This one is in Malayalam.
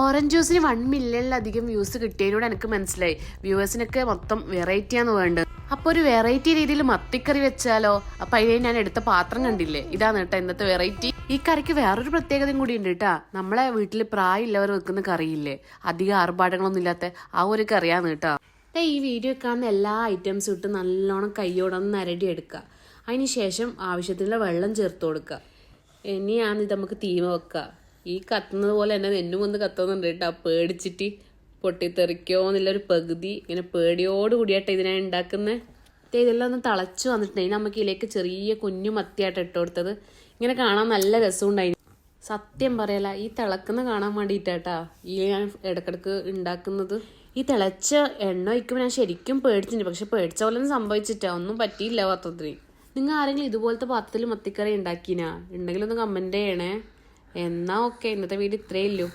ഓറഞ്ച് ജ്യൂസിന് വൺ മില്യണിലധികം വ്യൂസ് കിട്ടിയതിനോട് എനിക്ക് മനസ്സിലായി. വ്യൂവേഴ്സിനൊക്കെ മൊത്തം വെറൈറ്റിയാണ് വേണ്ടത്. അപ്പോൾ ഒരു വെറൈറ്റി രീതിയിൽ മത്തിക്കറി വെച്ചാലോ? അപ്പൊ അതിനെ ഞാൻ എടുത്ത പാത്രം കണ്ടില്ലേ? ഇതാണ് കേട്ടോ ഇന്നത്തെ വെറൈറ്റി ഈ കറിക്ക് വേറൊരു പ്രത്യേകതയും കൂടി ഉണ്ട് കേട്ടാ. നമ്മളെ വീട്ടിൽ പ്രായമില്ലവർ വെക്കുന്ന കറിയില്ലേ? അധികം ആർഭാടങ്ങളൊന്നും ഇല്ലാത്ത ആ ഒരു കറിയാണ് കേട്ടോ. ഈ വീഡിയോ കാണുന്ന എല്ലാ ഐറ്റംസും ഇട്ട് നല്ലോണം കൈയോടൊന്ന് നരടി എടുക്കുക. അതിന് ശേഷം ആവശ്യത്തിനുള്ള വെള്ളം ചേർത്ത് കൊടുക്കുക. ഇനിയാണ് ഇത് നമുക്ക് തീമ വെക്കുക. ഈ കത്തുന്നത് പോലെ തന്നെ എന്നും ഒന്ന് കത്തുന്നുണ്ട് കേട്ടോ. പേടിച്ചിട്ട് പൊട്ടിത്തെറിക്കോ എന്നുള്ളൊരു പകുതി. ഇങ്ങനെ പേടിയോട് കൂടിയാട്ടെ ഇതിനെ ഉണ്ടാക്കുന്നത് ഇതെല്ലാം ഒന്ന് തിളച്ചു വന്നിട്ടുണ്ടെങ്കിൽ നമുക്ക് ഇതിലേക്ക് ചെറിയ കുഞ്ഞു മത്തിയായിട്ട് ഇട്ട് കൊടുത്തത്. ഇങ്ങനെ കാണാൻ നല്ല രസമുണ്ടായി. സത്യം പറയല ഈ തിളക്കുന്ന കാണാൻ വേണ്ടിയിട്ടാട്ടാ ഈ ഞാൻ ഇടക്കിടക്ക് ഉണ്ടാക്കുന്നത് ഈ തിളച്ച എണ്ണ ഒഴിക്കുമ്പോൾ ഞാൻ ശരിക്കും പേടിച്ചിട്ടുണ്ട്. പക്ഷെ പേടിച്ച പോലെ ഒന്നും സംഭവിച്ചിട്ടാ. ഒന്നും പറ്റിയില്ല പാത്രത്തിന് നിങ്ങൾ ആരെങ്കിലും ഇതുപോലത്തെ പാത്രത്തിൽ മത്തിക്കറി ഉണ്ടാക്കിനാ ഉണ്ടെങ്കിൽ ഒന്ന് കമന്റ് ചെയ്യണേ. എന്നാ ഓക്കെ ഇന്നത്തെ വീട് ഇത്രയേ ഉള്ളൂ.